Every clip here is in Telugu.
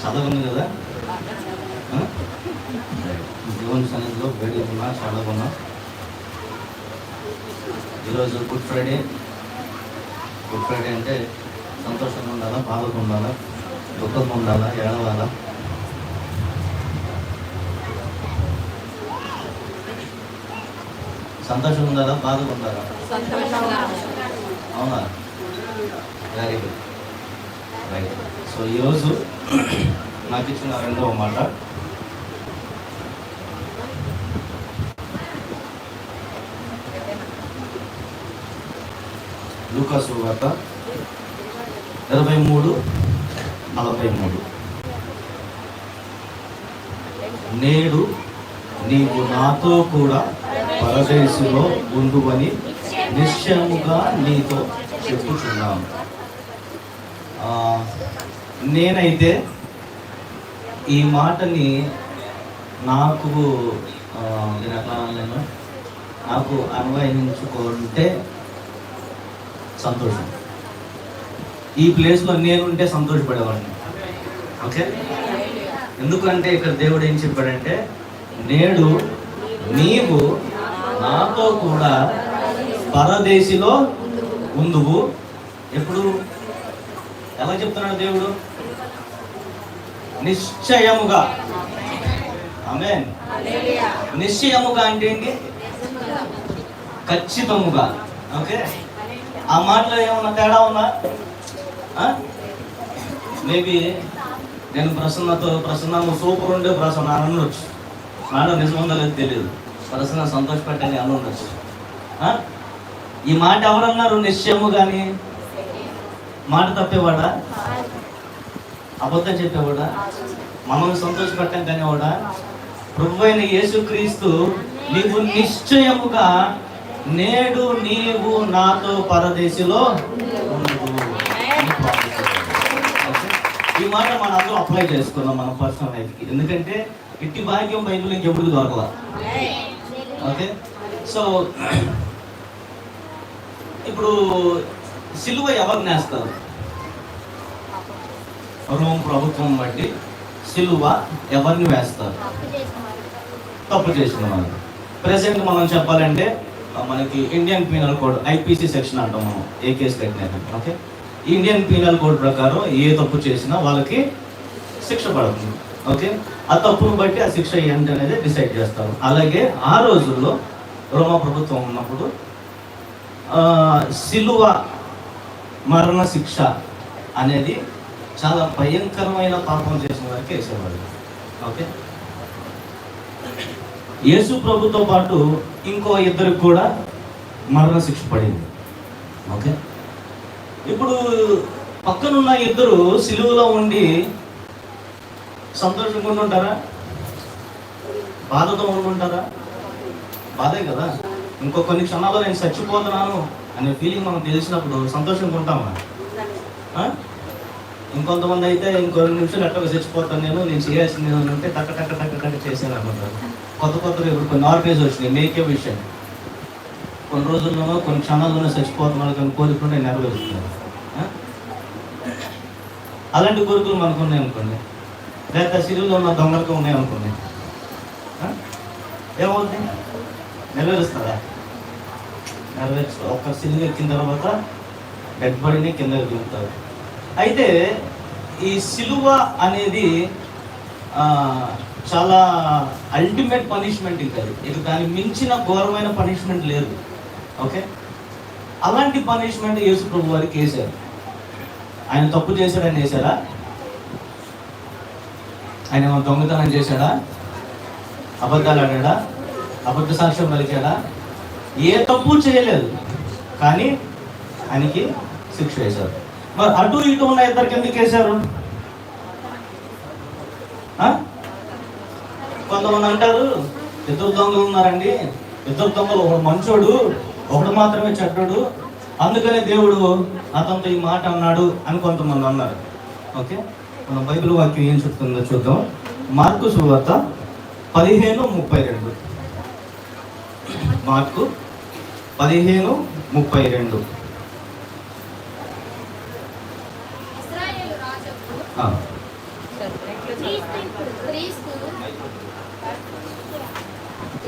చదవండి కదా? దేవుని సన్నిధిలో వేడి ఉన్నా చదవన్నా ఈరోజు గుడ్ ఫ్రైడే. గుడ్ ఫ్రైడే అంటే సంతోషంగా ఉండాలా? బాధగా ఉండాలా? దుఃఖంగా ఉండాలా? ఏడవాలా? సంతోషం ఉండాలా బాధగా ఉండాలా అవునా? వెరీ గుడ్ రైట్ సో ఈరోజు నాకు ఇచ్చిన రెండవ మాట. లూకాసు వార్త ఇరవై మూడు నలభై మూడు నేడు నీవు నాతో కూడా పరదేశంలో ఉండువని నిశ్చయముగా నీతో చెప్పుచున్నాను నేనైతే ఈ మాటని నాకు ఆ, నేను ఎట్లా నాకు అన్వయించుకుంటే సంతోషం. ఈ ప్లేస్లో నేనుంటే సంతోషపడేవాడిని. ఓకే? ఎందుకంటే ఇక్కడ దేవుడు ఏం చెప్పాడంటే నేడు నీవు నాతో కూడా పరదేశిలో ఉందువు. ఎప్పుడు? ఎలా చెప్తున్నాడు దేవుడు? నిశ్చయముగా. ఆమె నిశ్చయముగా అంటే ఏంటి? ఖచ్చితముగా. ఓకే? ఆ మాటలో ఏమన్నా తేడా ఉందా? మేబీ నేను ప్రసన్నతో ప్రసన్న సూపర్ ఉండే ప్రసన్న అని అనొచ్చు నాలో నిజముందో లేదు తెలియదు. సరసన సంతోషపెట్టని అని ఉండొచ్చు? ఈ మాట ఎవరన్నారు? నిశ్చయము కానీ మాట తప్పేవాడా? అబద్ధం చెప్పేవాడా? మమ్మల్ని సంతోషపెట్టం కానివాడా? ప్రభు అయిన యేసుక్రీస్తు నీవు నిశ్చయముగా నేడు నీవు నాతో పరదేశిలో ఈ మాట మన అందరూ అప్లై చేసుకుందాం మన పర్సనల్ లైఫ్కి. ఎందుకంటే ఇట్టి భాగ్యం బైబిల్ ఇంకెప్పుడు దొరకలా. ఓకే సో ఇప్పుడు సిలువ ఎవరు నేస్తారు? రోమ్ ప్రభుత్వం బట్టి సిలువ ఎవరిని వేస్తారు? తప్పు చేసిన వాళ్ళు. ప్రెసెంట్ మనం చెప్పాలంటే మనకి Indian penal code IPC section అంటాం మనం ఏ కేసు కట్టినా ఓకే ఇండియన్ పీనల్ కోడ్ ప్రకారం ఏ తప్పు చేసినా వాళ్ళకి శిక్ష పడుతుంది ఓకే ఆ తప్పును బట్టి ఆ శిక్ష ఏంటి అనేది డిసైడ్ చేస్తారు. అలాగే ఆ రోజుల్లో రోమా ప్రభుత్వం ఉన్నప్పుడు శిలువ సిలువ మరణ శిక్ష అనేది చాలా భయంకరమైన పాపం చేసిన వారికి వేసేవాళ్ళు. ఓకే? యేసు ప్రభుతో పాటు ఇంకో ఇద్దరికి కూడా మరణ శిక్ష పడింది. ఓకే? ఇప్పుడు పక్కనున్న ఇద్దరు సిలువలో ఉండి సంతోషంగా ఉంటారా బాధతో ఉండి ఉంటారా బాధే కదా. ఇంకో కొన్ని క్షణాల్లో నేను చచ్చిపోతున్నాను అనే ఫీలింగ్ మనం తెలిసినప్పుడు సంతోషంగా ఉంటామా ఇంకొంతమంది అయితే ఇంకో రెండు నిమిషాలు ఎట్లా చచ్చిపోతాను నేను నేను చేయాల్సింది అంటే ఉంటే టక్క టక్క టక్క టక్క చేశాను అనుకుంటారు కొత్త కొత్తగా ఇప్పుడు కొన్ని ఆర్గనైజ్ వచ్చినాయి మేకే విషయం. కొన్ని రోజుల్లోనో కొన్ని క్షణాల్లోనో చచ్చిపోతున్నాను కానీ కోరుకుంటే నెరవేరుస్తున్నాను అలాంటి కోరికలు మనకు ఉన్నాయి అనుకోండి లేక సిరుల్లో ఉన్న దొంగలకు ఉన్నాయి అనుకోండి. ఏమవుతుంది నెరవేరుస్తారా? నెరవేర్చు ఒక్క సిలువ ఎక్కిన తర్వాత డెడ్ బాడీని కింద దిగుతారు. అయితే ఈ సిలువ అనేది చాలా అల్టిమేట్ పనిష్మెంట్ ఇది అది. దానికి మించిన ఘోరమైన పనిష్మెంట్ లేదు. ఓకే? అలాంటి పనిష్మెంట్ యేసు ప్రభు వారికి వేశారు. ఆయన తప్పు చేశాడని వేశారా? ఆయన దొంగతనం చేశాడా? అబద్ధాలు ఆడాడా? అబద్ధ సాక్ష్యం పలికాడా? ఏ తప్పు చేయలేదు. కానీ ఆయనకి శిక్ష వేశారు. మరి అటు ఇటు ఉన్న ఇద్దరికి ఎందుకు వేశారు? కొంతమంది అంటారు ఇద్దరు దొంగలు ఉన్నారండి. ఇద్దరు దొంగలు ఒకడు మంచోడు ఒకడు మాత్రమే చెడ్డోడు. అందుకనే దేవుడు అతనితో ఈ మాట అన్నాడు అని కొంతమంది అన్నారు. ఓకే? మన బైబిల్ వాక్యం ఏం చెప్తుందో చూద్దాం. మార్కు సువార్త పదిహేను ముప్పై రెండు. మార్కు పదిహేను ముప్పై రెండు.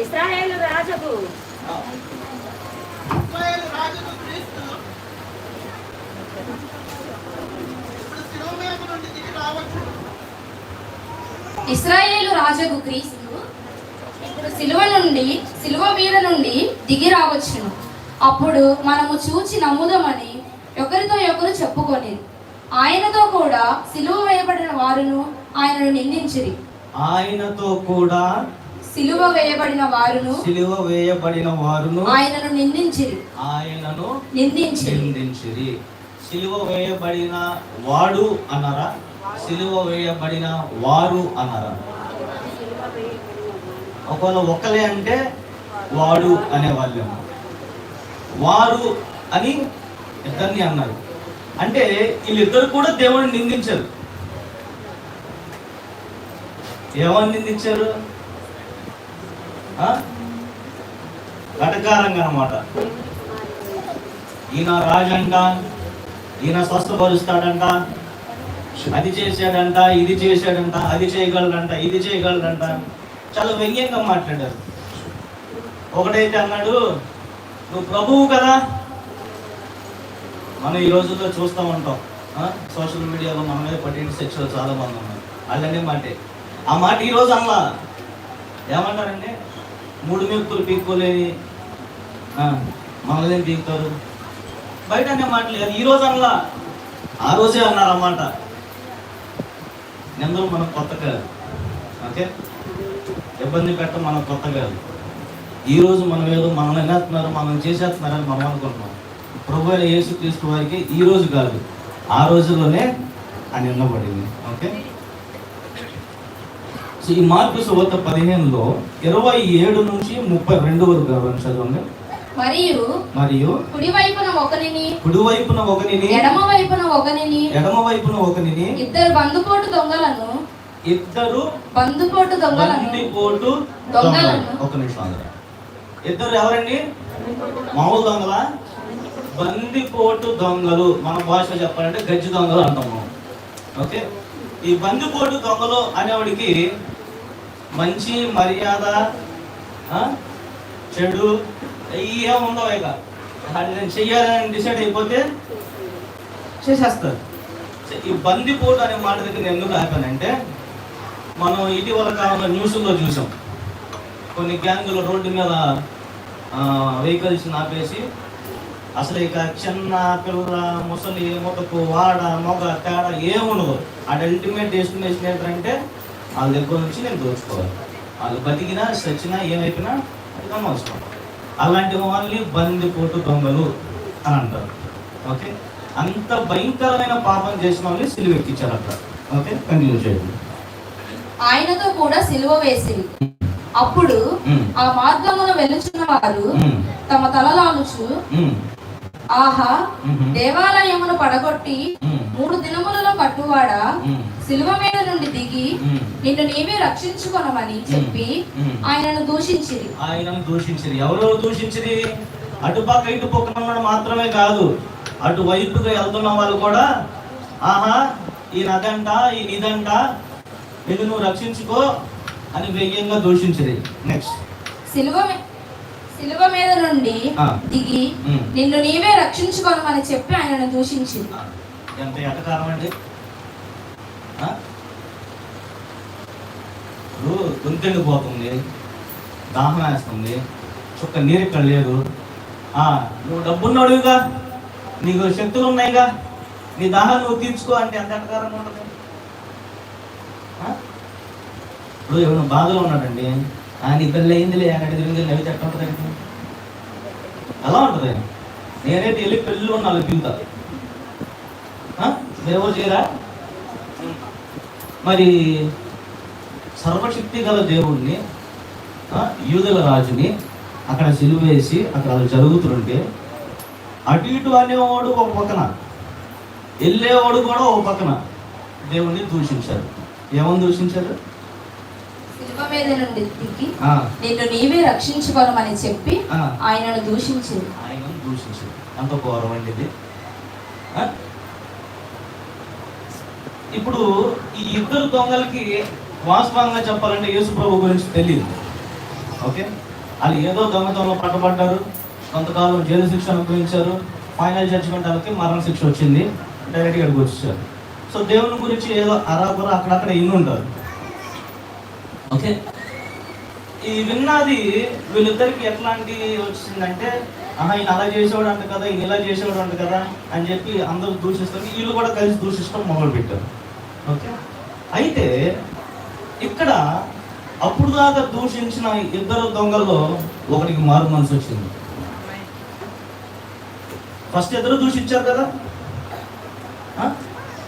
ఇస్రాయేలు రాజుకు ఇస్రాయేలు రాజుకు క్రీస్తు ఇప్పుడు శిలువ మీద నుండి దిగి రావచ్చు ఇస్రాయేలు రాజుకు క్రీస్తు ఇప్పుడు సిలువ నుండి సిలువ మీద నుండి దిగి రావచ్చును. అప్పుడు మనము చూచి నమ్ముదామని ఒకరితో ఒకరు చెప్పుకొని ఆయనతో కూడా సిలువ వేయబడిన వారును ఆయనను నిందించిరి. ఆయనతో కూడా సిలువ వేయబడిన వారును సిలువ వేయబడిన వారును ఆయనను నిందించిరి. ఆయనను నిందించిరి. నిందించిరి. సిలువ వేయబడిన వాడు అన్నారా? సిలువ వేయబడిన వారు అన్నారు ఒకవేళ ఒకలే అంటే వాడు అనేవాళ్ళేమో వారు అని ఇద్దరిని అన్నారు. అంటే వీళ్ళిద్దరు కూడా దేవుడిని నిందించారు. ఏమని నిందించారు? ఆ? అనమాట ఈయన రాజంట ఈయన స్వస్థపరుస్తాడంట అది చేశాడంట ఇది చేశాడంట అది చేయగలడంట ఇది చేయగలడంట. చాలా వ్యంగ్యంగా మాట్లాడారు. ఒకటైతే అన్నాడు నువ్వు ప్రభువు కదా. మనం ఈ రోజుల్లో చూస్తూ ఉంటాం సోషల్ మీడియాలో మన మీద పట్టిన శిక్షలు చాలా మంది ఉన్నారు. వాళ్ళనే మాటే. ఆ మాట ఈరోజు అలా ఏమంటారండి మూడు మెక్కులు పీక్కోలేని మనల్ని పీకుతారు? బయట అనే మాట లేదు ఈరోజు అలా అనలా ఆ రోజే అన్నారు అన్నమాట నిందలు మనకు కొత్త కాదు. ఓకే? ఇబ్బంది పెట్టడం మనకు కొత్త కాదు. ఈ రోజు మనం ఏదో మనల్ని అనేస్తున్నారు మనం చేసేస్తున్నారని మనం అనుకుంటున్నాం. ప్రభు అయిన యేసు క్రీస్తు వారికి ఈ రోజు కాదు ఆ రోజుల్లోనే ఆ నిన్నబడింది ఓకే? సో ఈ మార్పు శుభత పదిహేనులో ఇరవై ఏడు నుంచి ముప్పై రెండు వరకు చదవండి. మరియు మరియు కుడి వైపున ఒకనిని కుడి వైపున ఒకనిని ఎడమ వైపున ఒకనిని ఎడమ వైపున ఒకనిని ఇద్దరు బందుపోటు దొంగలను ఇద్దరు బందుపోటు దొంగలను బందిపోటు దొంగలను. దొంగలు ఒక నిమిషం ఆగరా. ఇద్దరు ఎవరండి? మామూలు దొంగలా? బందిపోటు దొంగలు. మన భాష చెప్పాలంటే గజ్జి దొంగలు అంటాం మనం ఓకే? ఈ బందిపోటు దొంగలు అనేవాడికి మంచి మర్యాద చెడు ఏం ఉండవు ఇక. అది నేను చెయ్యాలని డిసైడ్ అయిపోతే చేసేస్తారు. ఈ బందిపోటు అనే మాట దగ్గర నేను ఎందుకు ఆపానంటే మనం ఇటీవల కాలంలో న్యూస్లో చూసాం. కొన్ని గ్యాంగులు రోడ్డు మీద వెహికల్స్ ఆపేసి అసలు ఇక చిన్న పిల్ల ముసలి ముతకు వాడ మొగ తేడా ఏముండదు అది అల్టిమేట్ డెస్టినేషన్ ఏంటంటే వాళ్ళ దగ్గర నుంచి నేను దోచుకోవాలి. వాళ్ళు బతికినా సచ్చినా ఏమైపోయినా అది అవసరం అలాంటి వాళ్ళని బందిపోటు దొంగలు అని అంటారు ఓకే అంత భయంకరమైన పాపం చేసిన వాళ్ళని సిలువెక్కించారు అక్కడ ఓకే కంటిన్యూ చేయండి ఆయనతో కూడా సిలువ వేసిరి అప్పుడు. ఆ మార్గమున వెలుచున్న వారు. తమ తలలాలుచు. ఆహా. దేవాలయమును పడగొట్టి. మూడు దినములలో కట్టువాడా. సిలువ మీద నుండి దిగి. నిన్ను నీవే రక్షించుకొనమని చెప్పి. ఆయనను దూషించిరి ఆయనను దూషించింది ఎవరు దూషించింది అటుపక్క ఇటు పక్కన మాత్రమే కాదు అటు వైపుగా వెళ్తున్న వాళ్ళు కూడా ఆహా ఈ నదంట ఈ నిదంట ఇది నువ్వు రక్షించుకో అని వ్యంగ్యంగా దూషించింది నెక్స్ట్ సిలువ సిలువ మీద నుండి. దిగి. నిన్ను నీవే రక్షించుకొనమని చెప్పి ఆయనను దూషించింది. ఎంత ఎటకారం అండి? ఇప్పుడు గొంతెండి పోతుంది? దాహం వేస్తుంది. చుక్క నీరు ఇక్కడ లేదు. నువ్వు డబ్బున్నోడుగా నీకు శక్తులు ఉన్నాయిగా నీ దాహం నువ్వు తీర్చుకో అంటే ఎంత ఎటకారంగా ఉంటుంది? ఆ? ఇప్పుడు ఎవరు బాధలో ఉన్నాడండి? ఆ నీ పెళ్ళి అయిందిలే అని తిరిగి నవ్వి ఉంటుంది ఎలా ఉంటుంది నేనైతే వెళ్ళి పెళ్ళి ఉన్న వాళ్ళకి దిగుతా ఎవరు చేయరా? మరి సర్వశక్తి గల దేవుణ్ణి యూదుల రాజుని అక్కడ సిలువేసి అక్కడ అది జరుగుతుంటే అటు ఇటు అనేవాడు ఒక పక్కన వెళ్ళేవాడు కూడా ఒక పక్కన దేవుణ్ణి దూషించారు ఏమని దూషించారు శిలువ మీద నుండి దిగి నిన్ను నీవే రక్షించుకోనమని చెప్పి. ఆయనను దూషించింది. ఆయనను దూషించింది. అంత ఘోరం అండి ఇది? ఇప్పుడు ఈ ఇద్దరు దొంగలకి వాస్తవంగా చెప్పాలంటే యేసు ప్రభు గురించి తెలియదు. ఓకే? వాళ్ళు ఏదో దొంగతనంలో పట్టబడ్డారు కొంతకాలం జైలు శిక్ష అనుభవించారు. ఫైనల్ జడ్జిమెంట్ వాళ్ళకి మరణ శిక్ష వచ్చింది. డైరెక్ట్గా ఇక్కడికి వచ్చేసారు. సో దేవుని గురించి ఏదో అరాబుర అక్కడక్కడ ఇన్ని ఉంటారు ఈ విన్నది వీళ్ళిద్దరికి ఎట్లాంటి వచ్చిందంటే ఆహా ఈయన అలా చేసేవాడు అంట కదా ఈయన ఇలా చేసేవాడు అంట కదా అని చెప్పి అందరూ దూషిస్తారు. వీళ్ళు కూడా కలిసి దూషిస్తాం మొదలు పెట్టారు. ఓకే? అయితే ఇక్కడ అప్పుడు దాకా దూషించిన ఇద్దరు దొంగల్లో ఒకరికి మారు మనసు వచ్చింది. ఫస్ట్ ఇద్దరు దూషించారు కదా?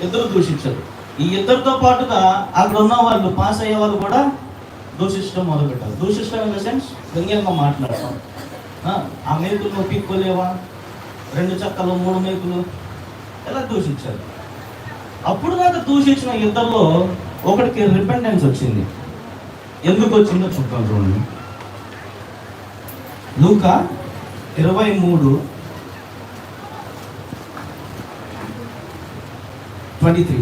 ఇద్దరు దూషించారు. ఈ ఇద్దరితో పాటుగా అక్కడ ఉన్న వాళ్ళు పాస్ అయ్యే వాళ్ళు కూడా దూషించడం మొదలు పెట్టాలి దూషించడం ఇన్ ద సెన్స్ వ్యంగ్యంగా మాట్లాడతాం ఆ, మేకులు నువ్వు పీక్కోలేవా? రెండు చక్కలు మూడు మేకులు ఎలా దూషించారు అప్పుడు దాకా దూషించిన ఇద్దరిలో ఒకటికి రిపెండెన్స్ వచ్చింది. ఎందుకు వచ్చిందో చూద్దాం చూడండి. లూక ఇరవై మూడు twenty three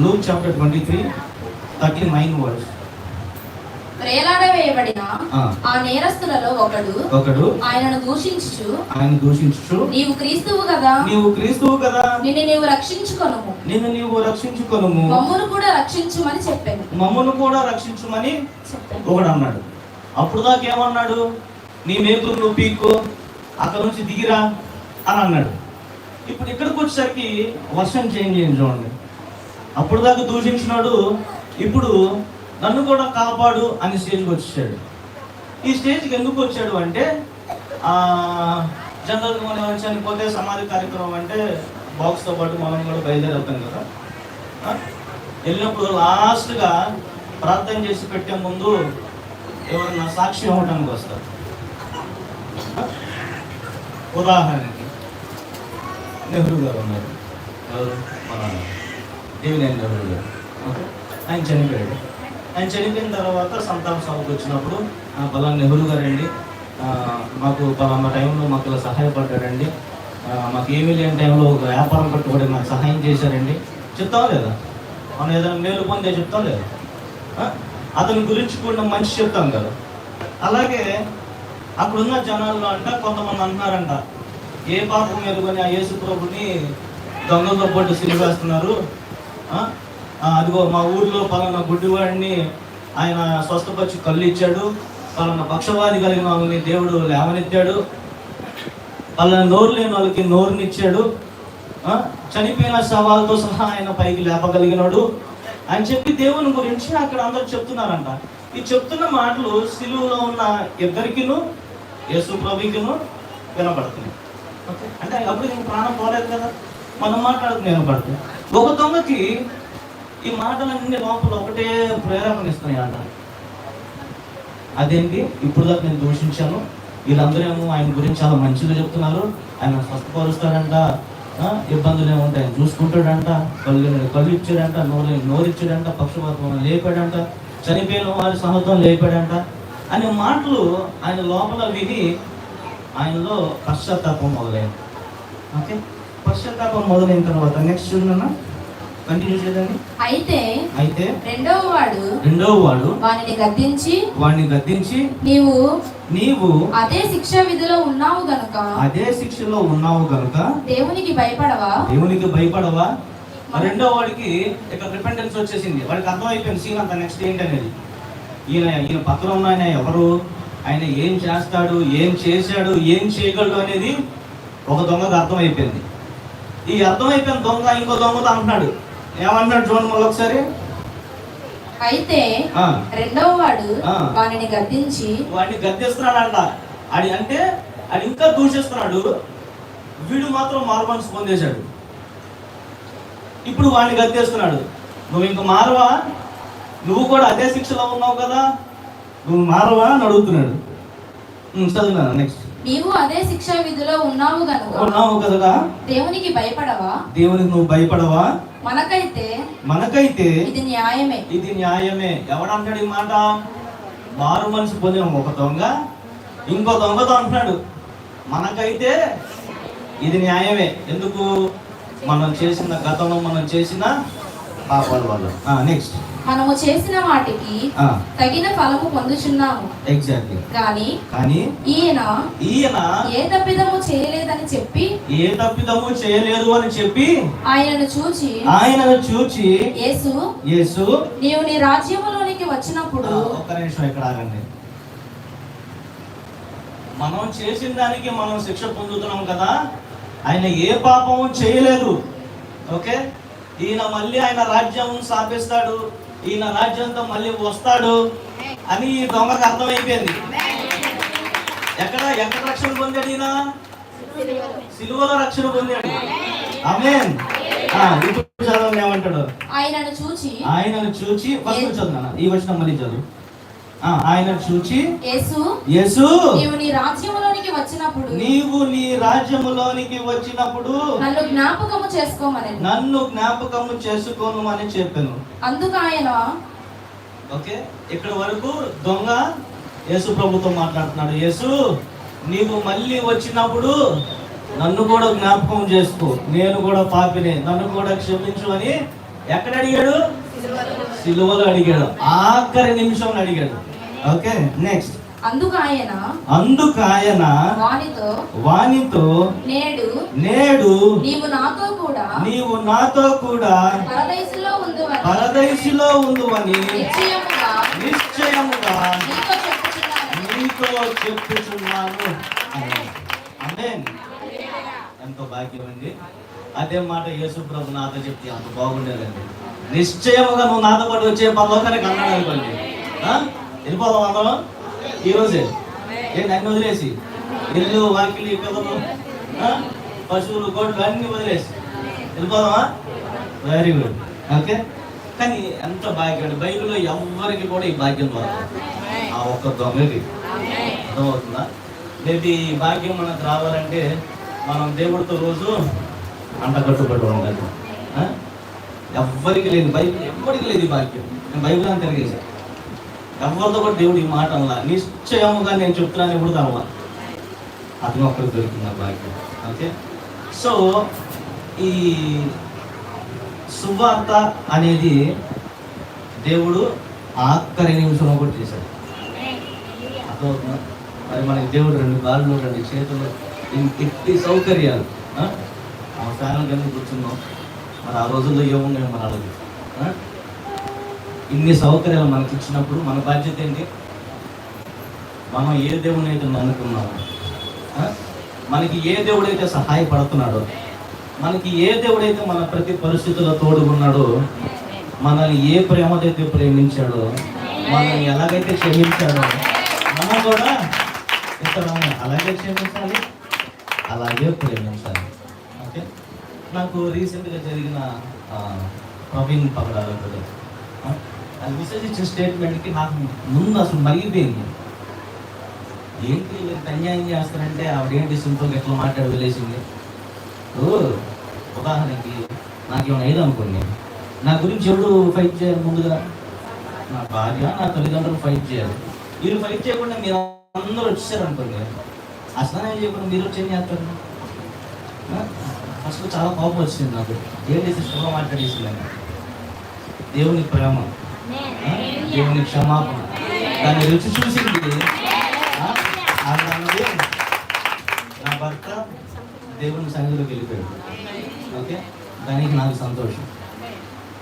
Luke chapter twenty three thirty nine words వేలాడవేయబడిన ఆ. ఆ నేరస్తులలో ఒకడు ఒకడు ఆయనను దూషించుచు. ఆయన దూషించు నీవు క్రీస్తువు కదా. నీవు క్రీస్తువు కదా. నిన్ను నీవు రక్షించుకొనుము. నిన్ను నీవు రక్షించుకొను మమ్మును కూడా రక్షించుమని చెప్పాను. మమ్మను కూడా రక్షించుమని ఒకడు అన్నాడు. అప్పుడు దాకా ఏమన్నాడు? నీ మేకులు నువ్వు పీక్కో అక్కడ నుంచి దిగిరా అని అన్నాడు. ఇప్పుడు ఇక్కడికి వచ్చేసరికి వర్షం చేంజ్ అయింది చూడండి. అప్పుడు దాకా దూషించినాడు ఇప్పుడు నన్ను కూడా కాపాడు అని స్టేజ్కి వచ్చాడు. ఈ స్టేజ్కి ఎందుకు వచ్చాడు అంటే జనరల్గా మనం చనిపోతే సమాధి కార్యక్రమం అంటే బాక్స్తో పాటు మనం కూడా బయలుదేరి కదా. వెళ్ళినప్పుడు లాస్ట్గా ప్రార్థన చేసి పెట్టే ముందు ఎవరన్నా సాక్షి ఇవ్వడానికి వస్తారు. ఉదాహరణకి నెహ్రూ గారు ఉన్నారు. ఎవరు? మన దేవినేని నెహ్రూ గారు. ఓకే? ఆయన చనిపోయాడు. ఆయన చనిపోయిన తర్వాత సంతాప సభకు వచ్చినప్పుడు "ఆ, నెహ్రూ గారండి మాకు పలానా టైంలో మాకు ఇలా సహాయపడ్డారండి. మాకు ఏమీ లేని టైంలో ఒక వ్యాపారం పెట్టుకోవడం మాకు సహాయం చేశారండి. చెప్తావా లేదా? మనం ఏదైనా మేలు పొందే చెప్తాం లేదా? అతని గురించి కూడా మంచి చెప్తాం కదా. అలాగే అక్కడున్న జనాల్లో అంట కొంతమంది అంటున్నారంట ఏ పాపం ఎదుగుని ఆ యేసు ప్రభుని దొంగతో పాటు సిలివేస్తున్నారు అదిగో మా ఊర్లో పలానా గుడ్డివాడిని ఆయన స్వస్థపరిచి కళ్ళు ఇచ్చాడు పలానా పక్షవాది కలిగిన వాళ్ళని దేవుడు లేవనెత్తాడు. పలానా నోరు లేని వాళ్ళకి నోరునిచ్చాడు. ఆ? చనిపోయిన శవాలతో సహా ఆయన పైకి లేపగలిగినాడు. అని చెప్పి దేవుని గురించి అక్కడ అందరూ చెప్తున్నారంట. ఈ చెప్తున్న మాటలు సిలువలో ఉన్న ఇద్దరికిను యేసు ప్రభుకిను వినపడుతున్నాయి అంటే అప్పుడు నేను ప్రాణం పోలేదు కదా? మనం మాట్లాడుతూ వినపడుతుంది ఒక దొంగకి ఈ మాటలన్నీ లోపల ఒకటే ప్రేరేపణ ఇస్తున్నాయి అంట. అదేంటి? ఇప్పుడు దాకా నేను దూషించాను. వీళ్ళందరూ ఏమో ఆయన గురించి చాలా మంచిగా చెప్తున్నారు. ఆయన స్వస్థపరుస్తాడంట. ఇబ్బందులు ఏముంటాయి? చూసుకుంటాడంట. కళ్ళు కళ్ళు ఇచ్చాడంట. నోరు నోరు ఇచ్చాడంట. పక్షపాతం లేపాడంట. చనిపోయిన వారి సహతం లేపాడంట. అనే మాటలు ఆయన లోపల విని ఆయనలో పశ్చాత్తాపం మొదలైంది. ఓకే? పశ్చాత్తాపం మొదలైన తర్వాత నెక్స్ట్ చూడన్నా కంటిన్యూ చేయండి అయితే అయితే రెండవ వాడు రెండవ వాడు వానిని గద్దించి వాడిని గద్దించి నీవు నీవు అదే శిక్ష విధిలో ఉన్నావు గనుక అదే శిక్షలో ఉన్నావు కనుక దేవునికి భయపడవా? దేవునికి భయపడవా? రెండో వాడికి ఇక్కడ రిపెండెన్స్ వచ్చేసింది. వాడికి అర్థమైపోయింది సీన్ అంత నెక్స్ట్ ఏంటనేది? ఈయన ఈయన పక్కన ఉన్న ఆయన ఎవరు? ఆయన ఏం చేస్తాడు? ఏం చేశాడు? ఏం చేయగలడు అనేది ఒక దొంగకు అర్థమైపోయింది. ఈ అర్థమైపోయిన దొంగ ఇంకో దొంగతో అంటున్నాడు. ఏమంటున్నాడు చూడండి మళ్ళీ ఒకసారి? అయితే రెండవ వాడు ఆ. వానిని గద్దించి వాడిని గద్దెస్తున్నాడంట. అది అంటే అది ఇంకా దూషిస్తున్నాడు వీడు మాత్రం మార్మన్స్ పొందేశాడు. ఇప్పుడు వాడిని గద్దెస్తున్నాడు. నువ్వు ఇంక మారవా? నువ్వు కూడా అదే శిక్షలో ఉన్నావు కదా? నువ్వు మారవా అని అడుగుతున్నాడు. చదువున్నాను నెక్స్ట్ నీవు అదే శిక్షా విధిలో ఉన్నావు గనుక ఉన్నావు కదా దేవునికి భయపడవా? దేవునికి నువ్వు భయపడవా? మనకైతే మనకైతే ఇది న్యాయమే. ఇది న్యాయమే. ఎవడంటాడు ఈ మాట? మారు మనసు పొందిన ఒక దొంగ ఇంకో దొంగతో అంటున్నాడు. మనకైతే ఇది న్యాయమే. ఎందుకు? మనం చేసిన గతంలో మనం చేసిన పాపాల వల్ల. నెక్స్ట్ మనము చేసిన వాటికి తగిన ఫలము పొందుచున్నాము. ఎగ్జాక్ట్లీ గాని కానీ ఈయన ఈయన ఏ తప్పిదము చేయలేదని చెప్పి ఏ తప్పిదము చేయలేదు అని చెప్పి ఆయనను చూచి ఆయనను చూచి యేసు యేసు నీవు నీ రాజ్యములోనికి వచ్చినప్పుడు ఒక్క నిమిషం ఇక్కడ ఆగండి. మనం చేసిన దానికి మనం శిక్ష పొందుతున్నాం కదా. ఆయన ఏ పాపము చేయలేదు. ఓకే? ఈయన మళ్ళీ ఆయన రాజ్యం స్థాపిస్తాడు. ఈయన రాజ్యంతో మళ్ళీ వస్తాడు అని ఈ దొంగకు అర్థమైపోయింది. ఎక్కడ? ఎక్కడ రక్షణ పొందాడు ఈయన? సిలువలో రక్షణ పొందాడు. ఆమేన్. ఆ, ఇప్పుడు చదవండి ఏమంటాడు? ఆయనను చూచి ఆయనను చూచి ఫస్ట్ చదువు ఈ వచ్చిన మళ్ళీ చదువు. ఆ, ఆయనను చూచి యేసు యేసు నీవు నీ రాజ్యములోనికి వచ్చినప్పుడు నీవు నీ రాజ్యములోనికి వచ్చినప్పుడు నన్ను జ్ఞాపకము చేసుకోమని నన్ను జ్ఞాపకము చేసుకోను అని చెప్పాను. అందుకు ఆయన ఓకే? ఇక్కడ వరకు దొంగ యేసు ప్రభుతో మాట్లాడుతున్నాడు. యేసు నీవు మళ్ళీ వచ్చినప్పుడు నన్ను కూడా జ్ఞాపకం చేసుకో. నేను కూడా పాపినే. నన్ను కూడా క్షమించు అని ఎక్కడ అడిగాడు? సిలువలో అడిగాడు. ఆఖరి నిమిషంలో అడిగాడు. ఓకే నెక్స్ట్ అందుకు ఆయన అందుకు ఆయన వానితో? వానితో? నేడు? నేడు? నీవు నాతో కూడా? నీవు నాతో కూడా? పరదేశంలో ఉందువని. పరదేశిలో ఉందువని. నిశ్చయముగా. నిశ్చయముగా. నీతో చెప్పుచున్నాను. ఆమేన్. ఎంతో భాగ్యం అండి. అదే మాట యేసు ప్రభు నాతో చెప్తే అంత బాగుండేదండి. నిశ్చయముగా నువ్వు నాతో పాటు వచ్చే పరలోకానికి అన్నాడు అనుకోండి? వెళ్ళిపోదాం అందరం ఈ రోజే. ఏంటి అన్ని వదిలేసి? ఇల్లు వాకిలి పిల్లలు పశువులు గోడ్లు అన్ని వదిలేసి. వెళ్ళిపోదామా? వెరీ గుడ్ ఓకే కానీ ఎంత భాగ్యం బైబిల్లో ఎవరికి కూడా ఈ భాగ్యం దొరకదు. ఆ ఒక్క దొంగకి. అర్థమవుతుందా? మేబీ ఈ భాగ్యం మనకు రావాలంటే మనం దేవుడితో రోజు అంట కట్టుబడి ఉండాలి. ఎవ్వరికి లేదు. బైబిల్ ఎవ్వరికి లేదు ఈ భాగ్యం. నేను బైబిల్ అని తిరిగేసా ఎవరితో కూడా దేవుడు ఈ మాట అలా నిశ్చయముగా నేను చెప్తున్నాను ఎప్పుడు తనలా అతను ఒక్కరికి దొరుకుతుంది ఆ భాగ్యం. ఓకే? సో ఈ సువార్త అనేది దేవుడు ఆఖరి నిమిషంలో కూడా చేశాడు. అర్థమవుతుందా? మరి మనకి దేవుడు రెండు కాళ్ళు రెండు చేతులు ఇన్- ఇట్టి సౌకర్యాలు ఆ? ఆ ఫ్యాన్ కూర్చున్నాం? మరి ఆ రోజుల్లో ఏమున్నాయి మన అలాగే ఇన్ని సౌకర్యాలు మనకి ఇచ్చినప్పుడు మన బాధ్యత ఏంటి? మనం ఏ దేవుని అయితే నమ్ముకున్నామో మనకి ఏ దేవుడైతే సహాయపడుతున్నాడో మనకి ఏ దేవుడైతే మన ప్రతి పరిస్థితుల్లో తోడుగున్నాడో మనల్ని ఏ ప్రేమదైతే ప్రేమించాడో మనల్ని ఎలాగైతే క్షమించాడో మనం కూడా ఇతరులను అలాగే క్షమించాలి అలాగే ప్రేమించాలి. ఓకే? నాకు రీసెంట్గా జరిగిన ప్రవీణ్ పగడాలు కూడా. ఆ, అది విసర్జించిన స్టేట్మెంట్కి నాకు ముందు అసలు మరిగిపోయింది ఏంటి వీళ్ళకి అన్యాయం చేస్తారంటే ఆవిడ ఏంటి ఎట్లా మాట్లాడి వెళ్ళేసింది ఓ ఉదాహరణకి నాకేమైనా ఏదో అనుకోండి. నా గురించి ఎవడు ఫైట్ చేయాలి ముందుగా? నా భార్య నా తల్లిదండ్రులు ఫైట్ చేయాలి మీరు ఫైట్ చేయకుండా మీరు అందరూ వచ్చేసారు అనుకోండి. అసలు ఏం చేయకుండా మీరు వచ్చి ఏం చేస్తారు? ఫస్ట్ చాలా కోపం వచ్చింది నాకు. ఏంటి సిస్టర్గా మాట్లాడేసింది దేవుని ప్రేమ. దేవుని క్షమాపణ. దాన్ని రుచి చూసింది. ఆ? అన్నది నా భర్త దేవుని సంగతిలోకి వెళ్ళిపోయాడు. ఓకే? దానికి నాకు సంతోషం.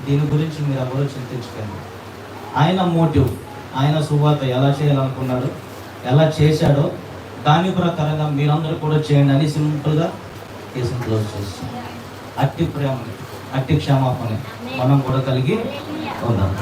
దీని గురించి మీరు ఎవరో చింతించకండి. ఆయన మోటివ్. ఆయన సువార్త ఎలా చేయాలనుకున్నాడు ఎలా చేశాడో దాని ప్రకారంగా మీరందరూ కూడా చేయండి అని సింపుల్గా కేసును క్లోజ్ చేస్తాం. అట్టి ప్రేమ అట్టి క్షమాపణ మనం కూడా కలిగి ఉందాం.